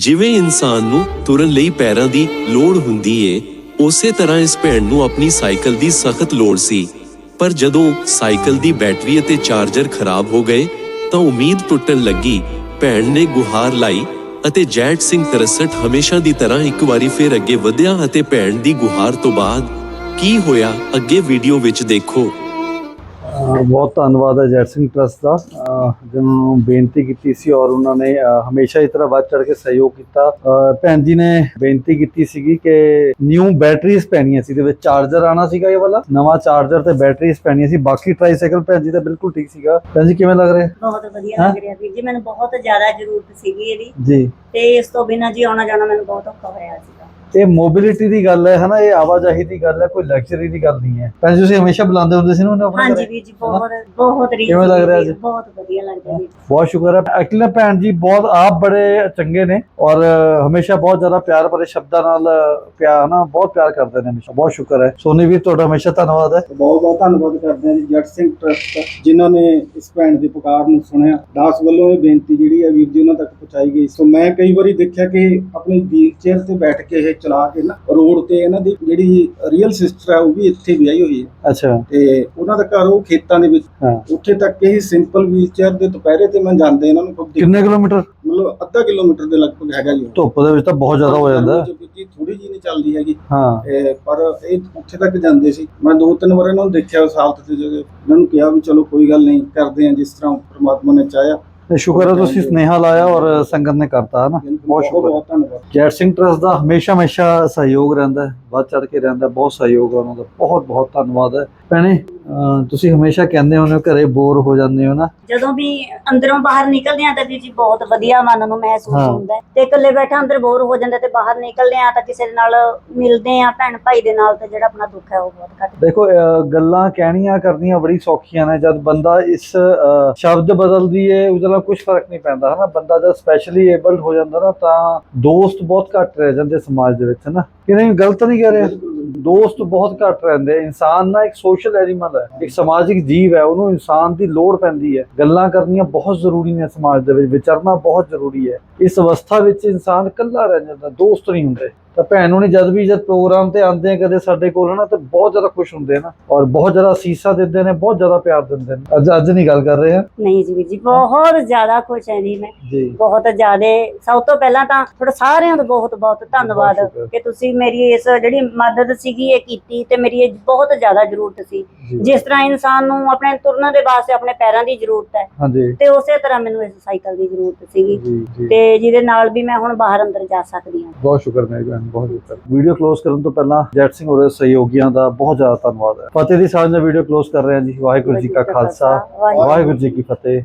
ਜਿਵੇਂ ਇਨਸਾਨ ਨੂੰ ਤੁਰਨ ਲਈ ਪੈਰਾਂ ਦੀ ਲੋੜ ਹੁੰਦੀ ਏ, ਉਸੇ ਤਰ੍ਹਾਂ ਇਸ ਭੈਣ ਨੂੰ ਆਪਣੀ ਸਾਈਕਲ ਦੀ ਸਖਤ ਲੋੜ ਸੀ। ਪਰ ਜਦੋਂ ਸਾਈਕਲ ਦੀ ਬੈਟਰੀ ਅਤੇ ਚਾਰਜਰ ਖਰਾਬ ਹੋ ਗਏ, ਤਾਂ ਉਮੀਦ ਟੁੱਟਣ ਲੱਗੀ, ਭੈਣ ਨੇ ਗੁਹਾਰ ਲਾਈ ਅਤੇ ਜੈਟ ਸਿੰਘ 63 ਹਮੇਸ਼ਾ ਦੀ ਤਰ੍ਹਾਂ ਇੱਕ ਵਾਰੀ ਫਿਰ ਅੱਗੇ ਵਧਿਆ ਅਤੇ ਭੈਣ ਦੀ ਗੁਹਾਰ ਤੋਂ ਬਾਅਦ ਕੀ ਹੋਇਆ, ਅੱਗੇ ਵੀਡੀਓ ਵਿੱਚ ਦੇਖੋ। ਬਹੁਤ ਧੰਨਵਾਦ ਹੈ ਜੈਟ ਸਿੰਘ ਟਰਸਟ ਦਾ। ਜਿਹਨਾਂ ਨੂੰ ਬੇਨਤੀ ਕੀਤੀ ਸੀ ਔਰ ਉਹਨਾਂ ਨੇ ਹਮੇਸ਼ਾ ਇਸ ਤਰ੍ਹਾਂ ਵੱਧ ਚੜ ਕੇ ਸਹਿਯੋਗ ਕੀਤਾ। ਭੈਣ ਜੀ ਨੇ ਬੇਨਤੀ ਕੀਤੀ ਸੀਗੀ ਕਿ ਨਿਊ ਬੈਟਰੀਜ਼ ਪੈਣੀਆਂ ਸੀ ਦੇ ਵਿੱਚ ਚਾਰਜਰ ਆਣਾ ਸੀਗਾ ਇਹ ਵਾਲਾ। ਨਵਾਂ ਚਾਰਜਰ ਤੇ ਬੈਟਰੀਜ਼ ਪੈਣੀਆਂ ਸੀ। ਬਾਕੀ ਟ੍ਰਾਈਸਾਈਕਲ ਭੈਣ ਜੀ ਦਾ ਬਿਲਕੁਲ ਠੀਕ ਸੀਗਾ। ਭੈਣ ਜੀ ਕਿਵੇਂ ਲੱਗ ਰਿਹਾ? ਬਹੁਤ ਵਧੀਆ ਲੱਗ ਰਿਹਾ ਵੀਰ ਜੀ ਮੈਨੂੰ ਬਹੁਤ ਜ਼ਿਆਦਾ ਜ਼ਰੂਰਤ ਸੀਗੀ ਇਹਦੀ। ਜੀ। ਤੇ ਇਸ ਤੋਂ ਬਿਨਾਂ ਜੀ ਆਉਣਾ ਜਾਣਾ ਮੈਨੂੰ ਬਹੁਤ ਔਖਾ ਹੋਇਆ ਸੀਗਾ ਇਹ ਮੋਬਿਲਿਟੀ ਦੀ ਗੱਲ ਹੈ ਹਨਾ ਇਹ ਆਵਾਜਾਈ ਦੀ ਗੱਲ ਹੈ ਕੋਈ ਲਗਜ਼ਰੀ ਦੀ ਗੱਲ ਨਹੀਂ ਹੈ। ਜੀ ਤੁਸੀਂ ਹਮੇਸ਼ਾ ਬੁਲਾਉਂਦੇ ਹੁੰਦੇ ਸੀ ਨਾ ਉਹਨੂੰ ਆਪਣੇ ਹਾਂਜੀ? ਵੀਰ ਜੀ ਬਹੁਤ ਬਹੁਤ ਰੀਤ ਕਿਵੇਂ ਲੱਗ ਰਿਹਾ ਜੀ? ਬਹੁਤ ਵਧੀਆ ਲੱਗਦਾ ਜੀ। ਬਹੁਤ ਸ਼ੁਕਰ ਹੈ। ਐਕਚੁਅਲੀ ਭੈਣ ਜੀ ਬਹੁਤ ਆਪ ਬੜੇ ਚੰਗੇ ਨੇ ਔਰ ਹਮੇਸ਼ਾ ਬਹੁਤ ਜ਼ਿਆਦਾ ਪਿਆਰ ਭਰੇ ਸ਼ਬਦਾਂ ਨਾਲ ਪਿਆਰ ਨਾ ਬਹੁਤ ਪਿਆਰ ਕਰਦੇ ਨੇ ਹਮੇਸ਼ਾ। ਬਹੁਤ ਸ਼ੁਕਰ ਹੈ। ਸੋਨੀ ਵੀਰ ਤੁਹਾਡਾ ਹਮੇਸ਼ਾ ਧੰਨਵਾਦ ਹੈ। ਬਹੁਤ ਬਹੁਤ ਧੰਨਵਾਦ ਕਰਦੇ ਹਾਂ ਜੀ ਜੱਟ ਸਿੰਘ ਟਰਸਟ ਜਿਨ੍ਹਾਂ ਨੇ ਇਸ ਭੈਣ ਦੀ ਪੁਕਾਰ ਨੂੰ ਸੁਣਿਆ। ਦਾਸ ਵੱਲੋਂ ਇਹ ਬੇਨਤੀ ਜਿਹੜੀ ਹੈ ਵੀਰ ਜੀ ਉਹਨਾਂ ਤੱਕ ਪਹੁੰਚਾਈ ਗਈ। ਸੋ ਮੈਂ ਕਈ ਵਾਰੀ ਦੇਖਿਆ ਕਿ ਆਪਣੀ ਵੀਲ ਚੇਅਰ ਤੇ ਬੈਠ ਕੇ ਇਹ ਚਲਾ ਕੇ ਨਾ ਰੋਡ ਤੇ ਇਹਨਾਂ ਦੀ ਜਿਹੜੀ ਰੀਅਲ ਸਿਸਟਰ ਹੈ ਉਹ ਵੀ ਇੱਥੇ ਵਿਆਹੀ ਹੋਈ ਹੈ। ਅੱਛਾ। ਤੇ ਉਹਨਾਂ ਦਾ ਘਰ ਉਹ ਖੇਤਾਂ ਦੇ ਵਿੱਚ। ਹਾਂ। ਉੱਥੇ ਤੱਕ ਇਹ ਸਿੰਪਲ ਵੀਲ ਚੇਅਰ ਦੇ ਦੁਪਹਿਰੇ ਤੇ ਮੈਂ ਜਾਂਦੇ ਇਹਨਾਂ ਨੂੰ ਖੁਦ ਦੇਖ- ਕਿੰਨੇ ਕਿਲੋਮੀਟਰ? ਮਤਲਬ ਅੱਧਾ ਕਿਲੋਮੀਟਰ ਦੇ ਲਗਭਗ ਹੈਗਾ ਜੀ। ਧੁੱਪ ਦੇ ਵਿੱਚ ਤਾਂ ਬਹੁਤ ਜ਼ਿਆਦਾ ਹੋ ਜਾਂਦਾ। ਥੋੜੀ ਜਿਹੀ ਨਹੀਂ ਚੱਲਦੀ ਹੈਗੀ। ਹਾਂ। ਇਹ ਪਰ ਇਹ ਉੱਥੇ ਤੱਕ ਜਾਂਦੇ ਸੀ। ਮੈਂ ਦੋ ਤਿੰਨ ਵਾਰ ਇਹਨਾਂ ਨੂੰ ਦੇਖਿਆ ਉਸ ਹਾਲਤ ਤੇ ਜਦੋਂ ਇਹਨਾਂ ਨੂੰ ਕਿਹਾ ਵੀ ਚਲੋ ਕੋਈ ਗੱਲ ਨਹੀਂ ਕਰਦੇ ਆ ਜਿਸ ਤਰ੍ਹਾਂ ਪ੍ਰਮਾਤਮਾ ਨੇ ਚਾਹਿਆ। ਤੇ ਸ਼ੁਕਰ ਹੈ ਤੁਸੀਂ ਸਨੇਹਾ ਲਾਇਆ ਔਰ ਸੰਗਤ ਨੇ ਕਰਤਾ ਹੈ ਨਾ? ਬਹੁਤ ਸ਼ੁਕਰ। ਧੰਨਵਾਦ। ਜੈਟ ਸਿੰਘ ਟਰਸਟ ਦਾ ਹਮੇਸ਼ਾ ਹਮੇਸ਼ਾ ਸਹਿਯੋਗ ਰਹਿੰਦਾ ਹੈ ਵੱਧ ਚੜ ਕੇ ਰਹਿੰਦਾ ਬਹੁਤ ਸਹਿਯੋਗ ਉਹਨਾਂ ਦਾ ਬਹੁਤ ਬਹੁਤ ਧੰਨਵਾਦ ਹੈ। ਭੈਣੇ ਤੁਸੀਂ ਹਮੇਸ਼ਾ ਕਹਿੰਦੇ ਹੋ ਘਰੇ ਬੋਰ ਹੋ ਜਾਂਦੇ ਹੋ ਨਾ। ਜਦੋਂ ਵੀ ਅੰਦਰੋਂ ਬਾਹਰ ਨਿਕਲਦੇ ਆ ਤਾਂ ਵੀਰ ਜੀ ਬਹੁਤ ਵਧੀਆ ਮਨ ਨੂੰ ਮਹਿਸੂਸ ਹਾਂ। ਹੁੰਦਾ ਹੈ ਤੇ ਇਕੱਲੇ ਬੈਠਾ ਅੰਦਰ ਬੋਰ ਹੋ ਜਾਂਦਾ ਤੇ ਬਾਹਰ ਨਿਕਲਦੇ ਆ ਤਾਂ ਕਿਸੇ ਦੇ ਨਾਲ ਮਿਲਦੇ ਆ ਭੈਣ ਭਾਈ ਦੇ ਨਾਲ ਤੇ ਜਿਹੜਾ ਆਪਣਾ ਦੁੱਖ ਹੈ ਉਹ ਬਹੁਤ ਘੱਟ ਦੇਖੋ ਅਹ ਗੱਲਾਂ ਕਹਿਣੀਆਂ ਕਰਨੀਆਂ ਬੜੀ ਸੌਖੀਆਂ ਨੇ ਜਦ ਬੰਦਾ ਇਸ ਅਹ, ਸ਼ਬਦ ਬਦਲਦੀ ਏ ਉਹਦੇ ਨਾਲ ਕੁਝ ਫ਼ਰਕ ਨਹੀਂ ਪੈਂਦਾ ਹਨਾ? ਬੰਦਾ ਜਦ ਸਪੈਸ਼ਲੀ ਏਬਲਡ ਹੋ ਜਾਂਦਾ ਨਾ ਤਾਂ ਦੋਸਤ ਬਹੁਤ ਘੱਟ ਰਹਿ ਜਾਂਦੇ ਸਮਾਜ ਦੇ ਵਿੱਚ ਹਨਾ? ਕਿ ਨਹੀਂ ਗਲਤ ਨਹੀਂ ਕਹਿ ਰਿਹਾ? ਦੋਸਤ ਬਹੁਤ ਘੱਟ ਰਹਿੰਦੇ ਇਨਸਾਨ ਨਾ ਇੱਕ ਸੋਸ਼ਲ ਐਨੀਮਲ ਹੈ, ਇੱਕ ਸਮਾਜਿਕ ਜੀਵ ਹੈ, ਉਹਨੂੰ ਇਨਸਾਨ ਦੀ ਲੋੜ ਪੈਂਦੀ ਹੈ। ਗੱਲਾਂ ਕਰਨੀਆਂ ਬਹੁਤ ਜ਼ਰੂਰੀ ਨੇ ਸਮਾਜ ਦੇ ਵਿੱਚ, ਵਿਚਰਨਾ ਬਹੁਤ ਜ਼ਰੂਰੀ ਹੈ। ਇਸ ਅਵਸਥਾ ਵਿੱਚ ਇਨਸਾਨ ਇਕੱਲਾ ਰਹਿ ਜਾਂਦਾ, ਦੋਸਤ ਨਹੀਂ ਹੁੰਦੇ। ਤਾਂ ਭੈਣ ਹੁਣੀ ਜਦ ਵੀ ਜਦ ਪ੍ਰੋਗਰਾਮ ਤੇ ਆਉਂਦੇ ਆ ਕਦੇ ਸਾਡੇ ਕੋਲ ਨਾ ਤਾਂ ਬਹੁਤ ਜ਼ਿਆਦਾ ਖੁਸ਼ ਹੁੰਦੇ ਆ ਨਾ। ਔਰ ਬਹੁਤ ਜ਼ਿਆਦਾ ਅਸੀਸਾਂ ਦਿੰਦੇ ਨੇ ਬਹੁਤ ਜ਼ਿਆਦਾ ਪਿਆਰ ਦਿੰਦੇ ਨੇ। ਅੱਜ ਅੱਜ ਨਹੀਂ ਗੱਲ ਕਰ ਰਹੇ ਆ? ਨਹੀਂ ਜੀ ਵੀਰ ਜੀ ਬਹੁਤ ਜ਼ਿਆਦਾ ਖੁਸ਼ ਹਾਂ ਜੀ ਮੈਂ। ਜੀ। ਬਹੁਤ ਜ਼ਿਆਦਾ ਸਭ ਤੋਂ ਪਹਿਲਾਂ ਤਾਂ ਤੁਹਾਡਾ ਸਾਰਿਆਂ ਦਾ ਬਹੁਤ ਬਹੁਤ ਧੰਨਵਾਦ। ਕਿ ਤੁਸੀਂ ਮੇਰੀ ਇਸ ਜਿਹੜੀ ਮਦਦ ਸੀਗੀ ਇਹ ਕੀਤੀ ਤੇ ਮੇਰੀ ਇਹ ਬਹੁਤ ਜ਼ਿਆਦਾ ਜ਼ਰੂਰਤ ਸੀ। ਜਿਸ ਤਰ੍ਹਾਂ ਇਨਸਾਨ ਨੂੰ ਆਪਣੇ ਤੁਰਨ ਦੇ ਵਾਸਤੇ ਆਪਣੇ ਪੈਰਾਂ ਦੀ ਜ਼ਰੂਰਤ ਹੈ ਤੇ ਉਸੇ ਤਰ੍ਹਾਂ ਮੈਨੂੰ ਇਸ ਸਾਈਕਲ ਦੀ ਜ਼ਰੂਰਤ ਸੀਗੀ। ਤੇ ਜਿਹਦੇ ਨਾਲ ਵੀ ਮੈਂ ਹੁਣ ਬਾਹਰ ਅੰਦਰ ਜਾ ਸਕਦੀ ਹਾਂ। ਬਹੁਤ ਸ਼ੁਕਰ ਮੇਰੀ ਭੈਣ ਬਹੁਤ ਸ਼ੁਕਰ ਵੀਡੀਓ ਕਲੋਜ਼ ਕਰਨ ਤੋਂ ਪਹਿਲਾਂ ਜੈਟ ਸਿੰਘ ਹੋਰੇ ਸਹਿਯੋਗੀਆਂ ਦਾ ਬਹੁਤ ਜ਼ਿਆਦਾ ਧੰਨਵਾਦ ਹੈ। ਫਤਿਹ ਦੀ ਸਾਂਝ ਨਾਲ ਵੀਡੀਓ ਕਲੋਜ਼ ਕਰ ਰਹੇ ਹਾਂ ਜੀ। ਵਾਹਿਗੁਰੂ ਜੀ ਕਾ ਖਾਲਸਾ। ਵਾਹਿਗੁਰੂ ਜੀ ਕੀ ਫਤਿਹ।